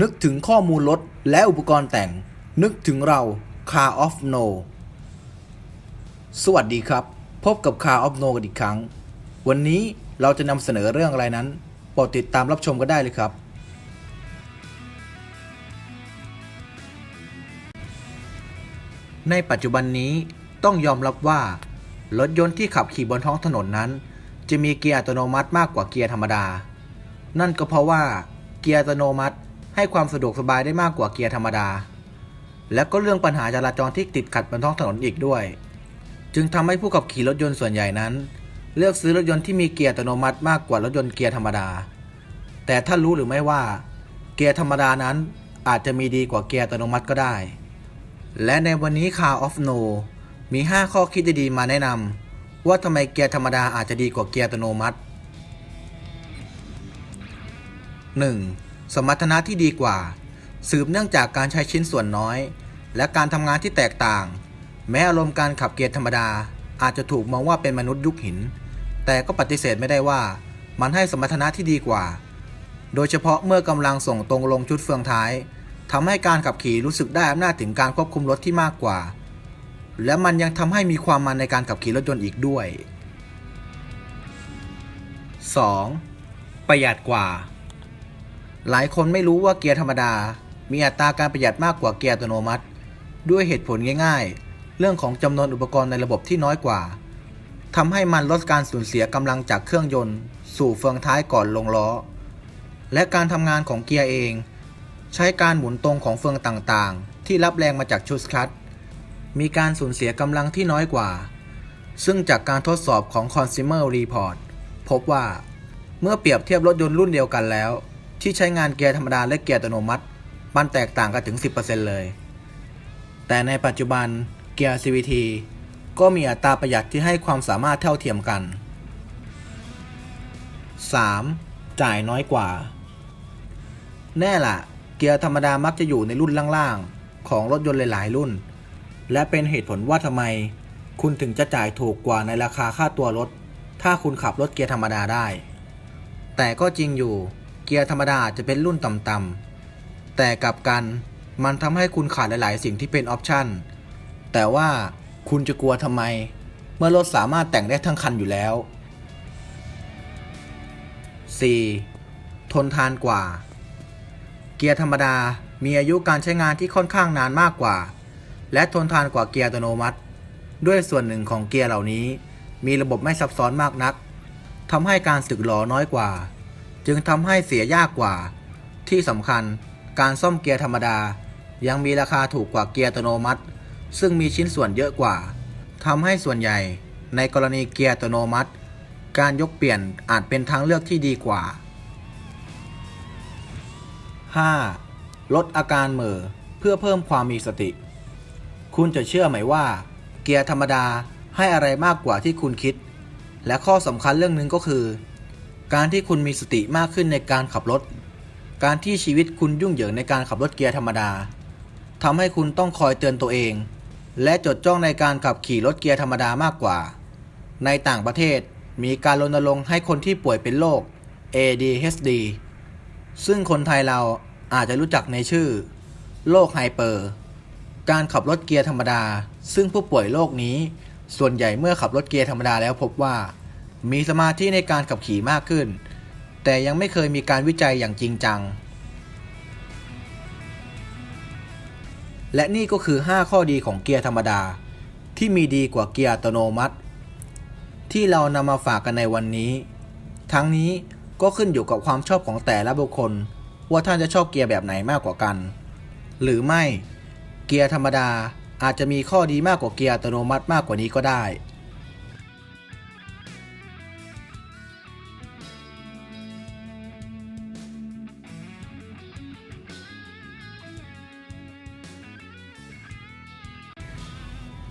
นึกถึงข้อมูลรถและอุปกรณ์แต่ง นึกถึงเรา Car of No สวัสดีครับ พบกับ Car of No กันอีกครั้ง วันนี้เราจะนำเสนอเรื่องอะไรนั้น โปรดติดตามรับชมกันได้เลยครับ ในปัจจุบันนี้ต้องยอมรับว่า รถยนต์ที่ขับขี่บนท้องถนนนั้น จะมีเกียร์อัตโนมัติมากกว่าเกียร์ธรรมดา นั่นก็เพราะว่าเกียร์อัตโนมัติ ให้ความสะดวกสบายได้มากกว่าเกียร์ธรรมดา และก็เรื่องปัญหาจราจรที่ติดขัดบนท้องถนนอีกด้วย จึงทำให้ผู้ขับขี่รถยนต์ส่วนใหญ่นั้น เลือกซื้อรถยนต์ที่มีเกียร์อัตโนมัติมากกว่ารถยนต์เกียร์ธรรมดา แต่ท่านรู้หรือไม่ว่า เกียร์ธรรมดานั้นอาจจะมีดีกว่าเกียร์อัตโนมัติก็ได้ และในวันนี้ Car of No มี 5 ข้อคิดดีๆมาแนะนำว่าทำไมเกียร์ธรรมดาอาจจะดีกว่าเกียร์อัตโนมัติ 1. สมรรถนะที่ดีกว่า สืบเนื่องจากการใช้ชิ้นส่วนน้อย และการทำงานที่แตกต่าง แม้อารมณ์การขับเกียร์ธรรมดา อาจจะถูกมองว่าเป็นมนุษย์ยุคหิน แต่ก็ปฏิเสธไม่ได้ว่า มันให้สมรรถนะที่ดีกว่า โดยเฉพาะเมื่อกำลังส่งตรงลงชุดเฟืองท้ายทำให้การขับขี่รู้สึกได้อำนาจถึงการควบคุมรถที่มากกว่า และมันยังทำให้มีความมันในการขับขี่รถยนต์อีกด้วย 2. ประหยัดกว่า หลายคนไม่รู้ว่าเกียร์ธรรมดา มีอัตราการประหยัดมากกว่าเกียร์อัตโนมัติ ด้วยเหตุผลง่าย ๆ เรื่องของจำนวนอุปกรณ์ในระบบที่น้อยกว่าทำให้มันลดการสูญเสียกำลังจากเครื่องยนต์ สู่เฟืองท้ายก่อนลงล้อ และการทำงานของเกียร์เอง ใช้การหมุนตรงของเฟืองต่างๆ ที่รับแรงมาจากชุดคลัตช์มีการสูญเสียกำลังที่น้อยกว่า ซึ่งจากการทดสอบของ Consumer Report พบว่า เมื่อเปรียบเทียบรถยนต์รุ่นเดียวกันแล้ว ที่ใช้งานเกียร์ธรรมดาและเกียร์อัตโนมัติ มันแตกต่างกันถึง 10%เลย แต่ในปัจจุบันเกียร์ CVT ก็มีอัตราประหยัดที่ให้ความสามารถเท่าเทียมกัน 3. จ่ายน้อยกว่า แน่ละเกียร์ธรรมดามักจะอยู่ในรุ่นล่างๆ ของรถยนต์หลาย ๆ รุ่น และเป็นเหตุผลว่าทำไม คุณถึงจะจ่ายถูกกว่าในราคาค่าตัวรถ ถ้าคุณขับรถเกียร์ธรรมดาได้ แต่ก็จริงอยู่ เกียร์ธรรมดาจจะเป็นรุ่นต่ำๆ แต่กลับกันมันทำให้คุณขาดหลาย ๆ สิ่งที่เป็นออปชั่น แต่ว่าคุณจะกลัวทำไม เมื่อรถสามารถแต่งได้ทั้งคันอยู่แล้ว 4. ทนทานกว่า เกียร์ธรรมดามีอายุการใช้งานที่ค่อนข้างนานมากกว่า และทนทานกว่าเกียร์อัตโนมัติ ด้วยส่วนหนึ่งของเกียร์เหล่านี้ มีระบบไม่ซับซ้อนมากนักทำให้การสึกหลอน้อยกว่า จึงทำให้เสียยากกว่า ที่สำคัญการซ่อมเกียร์ธรรมดา ยังมีราคาถูกกว่าเกียร์อัตโนมัติ ซึ่งมีชิ้นส่วนเยอะกว่าทำให้ส่วนใหญ่ในกรณีเกียร์อัตโนมัติ การยกเปลี่ยนอาจเป็นทางเลือกที่ดีกว่า 5. ลดอาการเหม่อเพื่อเพิ่มความมีสติ คุณจะเชื่อไหมว่า เกียร์ธรรมดาให้อะไรมากกว่าที่คุณคิด และข้อสำคัญเรื่องหนึ่งก็คือ การที่คุณมีสติมากขึ้นในการขับรถ การที่ชีวิตคุณยุ่งเหยิงในการขับรถเกียร์ธรรมดาทำให้คุณต้องคอยเตือนตัวเอง และจดจ้องในการขับขี่รถเกียร์ธรรมดามากกว่า ในต่างประเทศมีการรณรงค์ให้คนที่ป่วยเป็นโรค ADHD ซึ่งคนไทยเราอาจจะรู้จักในชื่อโรคไฮเปอร์ การขับรถเกียร์ธรรมดา ซึ่งผู้ป่วยโรคนี้ ส่วนใหญ่เมื่อขับรถเกียร์ธรรมดาแล้วพบว่า มีสมาธิในการขับขี่มากขึ้น แต่ยังไม่เคยมีการวิจัยอย่างจริงจัง และนี่ก็คือ 5 ข้อดีของเกียร์ธรรมดา ที่มีดีกว่าเกียร์อัตโนมัติ ที่เรานำมาฝากกันในวันนี้ ทั้งนี้ก็ขึ้นอยู่กับความชอบของแต่ละบุคคล ว่าท่านจะชอบเกียร์แบบไหนมากกว่ากัน หรือไม่เกียร์ธรรมดาอาจจะมีข้อดีมากกว่าเกียร์อัตโนมัติมากกว่านี้ก็ได้